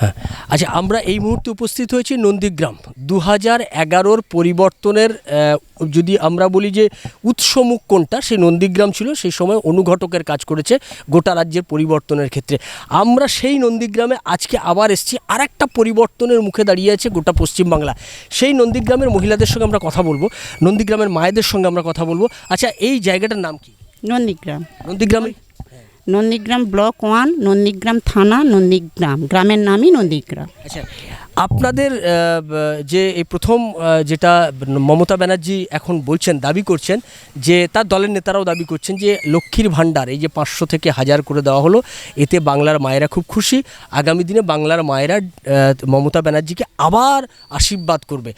হ্যাঁ। আচ্ছা আমরা এই মুহূর্তে উপস্থিত হয়েছি নন্দীগ্রাম। দু হাজার এগারোর পরিবর্তনের যদি আমরা বলি যে উৎসমুখ কোনটা সেই নন্দীগ্রাম ছিল সেই সময় অনুঘটকের কাজ করেছে গোটা রাজ্যের পরিবর্তনের ক্ষেত্রে। আমরা সেই নন্দীগ্রামে আজকে আবার এসেছি আর একটা পরিবর্তনের মুখে দাঁড়িয়ে আছে গোটা পশ্চিমবাংলা। সেই নন্দীগ্রামের মহিলাদের সঙ্গে আমরা কথা বলব নন্দীগ্রামের মায়েদের সঙ্গে আমরা কথা বলব। আচ্ছা এই জায়গাটার নাম কি? নন্দীগ্রাম। নন্দীগ্রামে নন্দীগ্রাম ব্লক ওয়ান, নন্দীগ্রাম থানা, নন্দীগ্রাম। গ্রামের নামই নন্দীগ্রাম। আচ্ছা আপনাদের যে এই প্রথম যেটা মমতা ব্যানার্জি এখন বলছেন, দাবি করছেন, যে তার দলের নেতারাও দাবি করছেন যে লক্ষ্মীর ভাণ্ডার, এই যে পাঁচশো থেকে হাজার করে দেওয়া হলো, এতে বাংলার মায়েরা খুব খুশি। আগামী দিনে বাংলার মায়েরা মমতা ব্যানার্জিকে আবার আশীর্বাদ করবে।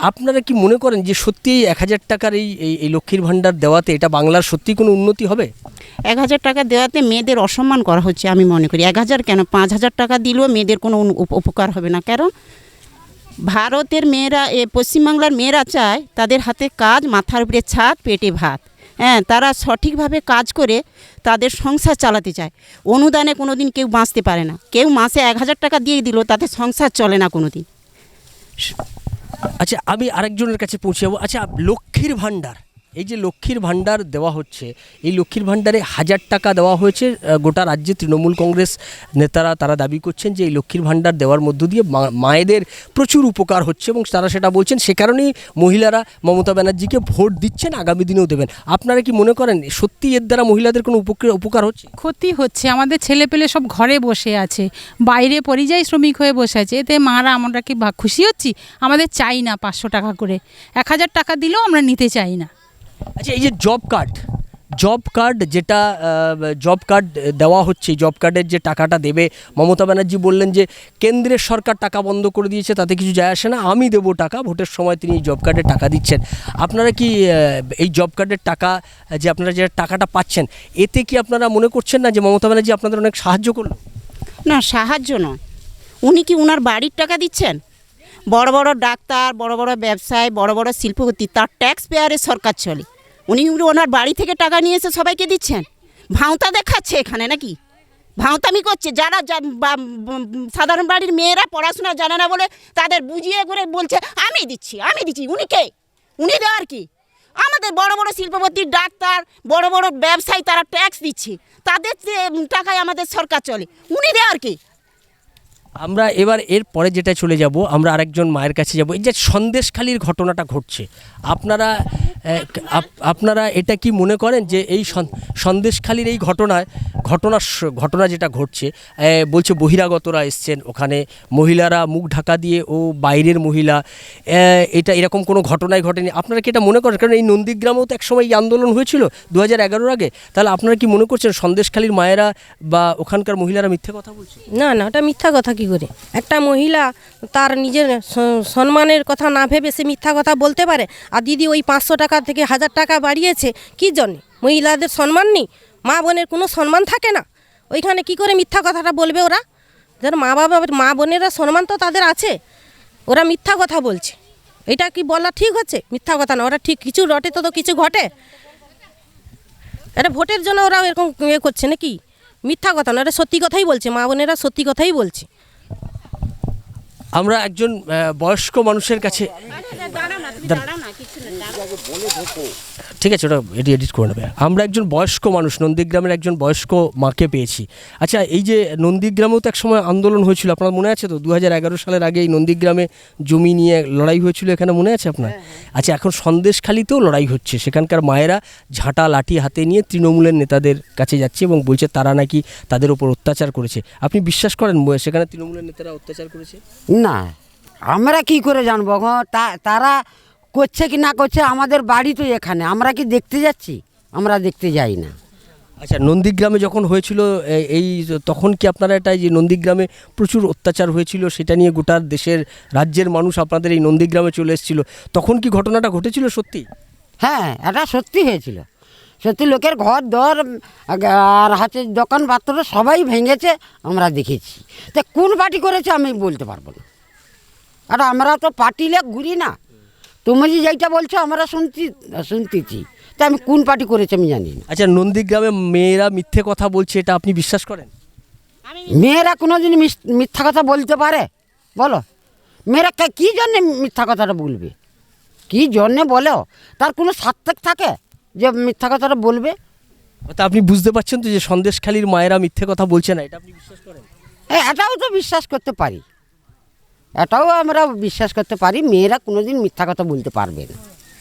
আপনারা কি মনে করেন যে সত্যি এই এক হাজার টাকার এই, এই- লক্ষ্মীর ভাণ্ডার দেওয়াতে এটা বাংলার সত্যি কোনো উন্নতি হবে? এক হাজার টাকা দেওয়াতে মেয়েদের অসম্মান করা হচ্ছে আমি মনে করি। এক হাজার কেন? পাঁচ হাজার টাকা দিলেও মেয়েদের কোনো উপ- উপকার হবে না। কারণ ভারতের মেয়েরা, এ, পশ্চিমবাংলার মেয়েরা চায় তাদের হাতে কাজ, মাথার উপরে ছাদ, পেটে ভাত। হ্যাঁ তারা সঠিকভাবে কাজ করে তাদের সংসার চালাতে চায়। অনুদানে কোনো দিন কেউ বাঁচতে পারে না। কেউ মাসে এক হাজার টাকা দিয়ে দিল তাতে সংসার চলে না কোনো দিন আচ্ছা আমি আরেকজনের কাছে পৌঁছে যাব। আচ্ছা লক্ষ্মীর ভাণ্ডার। এই যে লক্ষ্মীর ভাণ্ডার দেওয়া হচ্ছে, এই লক্ষ্মীর ভাণ্ডারে হাজার টাকা দেওয়া হয়েছে গোটা রাজ্যে তৃণমূল কংগ্রেস নেতারা তারা দাবি করছেন যে এই লক্ষ্মীর ভাণ্ডার দেওয়ার মধ্য দিয়ে মায়েদের প্রচুর উপকার হচ্ছে এবং তারা সেটা বলছেন, সে কারণেই মহিলারা মমতা ব্যানার্জিকে ভোট দিচ্ছেন, আগামী দিনেও দেবেন। আপনারা কি মনে করেন, সত্যি এর দ্বারা মহিলাদের কোনো উপকার উপকার হচ্ছে? ক্ষতি হচ্ছে, আমাদের ছেলে পেলে সব ঘরে বসে আছে, বাইরে পরিযায়ী শ্রমিক হয়ে বসে আছে, এতে মারা আমরা কি খুশি হচ্ছি? আমাদের চাই না পাঁচশো টাকা করে, এক হাজার টাকা দিলেও আমরা নিতে চাই না। আচ্ছা এই যে জব কার্ড জব কার্ড যেটা জব কার্ড দেওয়া হচ্ছে জব কার্ডের যে টাকাটা দেবে, মমতা ব্যানার্জি বললেন যে কেন্দ্রের সরকার টাকা বন্ধ করে দিয়েছে, তাতে কিছু যায় আসে না, আমি দেবো টাকা। ভোটের সময় তিনি জব কার্ডের টাকা দিচ্ছেন। আপনারা কি এই জব কার্ডের টাকা, যে আপনারা যে টাকাটা পাচ্ছেন, এতে কি আপনারা মনে করছেন না যে মমতা ব্যানার্জি আপনাদের অনেক সাহায্য করল? না, সাহায্য নয়। উনি কি উনার বাড়ির টাকা দিচ্ছেন? বড় বড় ডাক্তার, বড় বড় ব্যবসায়, বড় বড় শিল্পপতি, তার ট্যাক্স পেয়ারে সরকার চলে। উনি ওনার বাড়ি থেকে টাকা নিয়ে এসে সবাইকে দিচ্ছেন। ভাঁওতা দেখাচ্ছে এখানে নাকি? ভাঁওতামি করছে। যারা সাধারণ বাড়ির মেয়েরা পড়াশোনা জানে না বলে তাদের বুঝিয়ে করে বলছে, আমি দিচ্ছি আমি দিচ্ছি। উনি কে? উনি দেওয়ার কি? আমাদের বড় বড় শিল্পপতি, ডাক্তার, বড় বড় ব্যবসায়ী তারা ট্যাক্স দিচ্ছে। তাদের টাকায় আমাদের সরকার চলে। উনি দেওয়ার কি? আমরা এবার এর পরে যেটা চলে যাব, আমরা আরেকজন মায়ের কাছে যাব। এই যে সন্দেশখালির ঘটনাটা ঘটছে, আপনারা আপনারা এটা কি মনে করেন যে এই সন- সন্দেশখালির এই ঘটনায়, ঘটনা ঘটনা যেটা ঘটছে বলছে বহিরাগতরা এসছেন ওখানে, মহিলারা মুখ ঢাকা দিয়ে ও বাইরের মহিলা এটা এরকম কোনো ঘটনাই ঘটেনি। আপনারা কি এটা মনে করেন? কারণ এই নন্দীগ্রামেও তো একসময় এই আন্দোলন হয়েছিল দু হাজার আগে। তাহলে আপনারা কি মনে করছেন সন্দেশখালির মায়েরা বা ওখানকার মহিলারা মিথ্যে কথা বলছে? না না, ওটা মিথ্যা কথা কি করে? একটা মহিলা তার নিজের সম্মানের কথা না ভেবে সে মিথ্যা কথা বলতে পারে? আর দিদি ওই পাঁচশো টাকা থেকে হাজার টাকা বাড়িয়েছে, কি জন্যে? মহিলাদের সম্মান নেই? মা বোনের কোনো সম্মান থাকে না? ওইখানে কি করে মিথ্যা কথাটা বলবে ওরা? যার মা বাবা, মা বোনেরা সম্মান তো তাদের আছে। ওরা মিথ্যা কথা বলছে। এটা কি বলা ঠিক হচ্ছে? মিথ্যা কথা না, ওরা ঠিক কিছু রটে তো তো কিছু ঘটে। এটা ভোটের জন্য ওরা এরকম ইয়ে করছে নাকি? মিথ্যা কথা না এটা সত্যি কথাই বলছে, মা বোনেরা সত্যি কথাই বলছে। আমরা একজন বয়স্ক মানুষের কাছে ঠিক আছে ওটা এটি এডিট করে নেবে। আমরা একজন বয়স্ক মানুষ নন্দীগ্রামের একজন বয়স্ক মাকে পেয়েছি। আচ্ছা এই যে নন্দীগ্রামেও তো এক সময় আন্দোলন হয়েছিল আপনার মনে আছে তো? দু হাজার এগারো সালের আগে এই নন্দীগ্রামে জমি নিয়ে লড়াই হয়েছিল এখানে মনে আছে আপনার? আচ্ছা এখন সন্দেশখালিতেও লড়াই হচ্ছে। সেখানকার মায়েরা ঝাঁটা লাঠি হাতে নিয়ে তৃণমূলের নেতাদের কাছে যাচ্ছে এবং বলছে তারা নাকি তাদের ওপর অত্যাচার করেছে। আপনি বিশ্বাস করেন সেখানে তৃণমূলের নেতারা অত্যাচার করেছে? না আমরা কি করে জানব? তারা করছে কি না করছে আমাদের বাড়ি তো এখানে। আমরা কি দেখতে যাচ্ছি? আমরা দেখতে যাই না। আচ্ছা নন্দীগ্রামে যখন হয়েছিল এই তখন কি আপনারা এটা যে নন্দীগ্রামে প্রচুর অত্যাচার হয়েছিল সেটা নিয়ে গোটা দেশের রাজ্যের মানুষ আপনাদের এই নন্দীগ্রামে চলে এসেছিল। তখন কি ঘটনাটা ঘটেছিল সত্যি? হ্যাঁ এটা সত্যি হয়েছিল। সত্যি লোকের ঘর দর আর হাতের দোকান পাত্র সবাই ভেঙেছে আমরা দেখেছি। তা কোন পার্টি করেছে আমি বলতে পারব না। আর আমরা তো পার্টিলে ঘুরি না। তুমি যে যেইটা বলছো আমরা শুনছি শুনতেছি। তা আমি কোন পার্টি করেছি আমি জানি না। আচ্ছা নন্দীগ্রামে মেয়েরা মিথ্যে কথা বলছে এটা আপনি বিশ্বাস করেন? মেয়েরা কোনো দিন মিথ্যা কথা বলতে পারে? বলো। মেয়েরা কে- কী জন্যে মিথ্যা কথাটা বলবে? কী জন্যে বলো? তার কোনো সার্থক থাকে যে মিথ্যা কথাটা বলবে? তা আপনি বুঝতে পারছেন তো যে সন্দেশখালীর মায়েরা মিথ্যে কথা বলছে না এটা আপনি বিশ্বাস করেন? হ্যাঁ এটাও তো বিশ্বাস করতে পারি। এটাও আমরা বিশ্বাস করতে পারি মেয়েরা কোনোদিন মিথ্যা কথা বলতে পারবে না।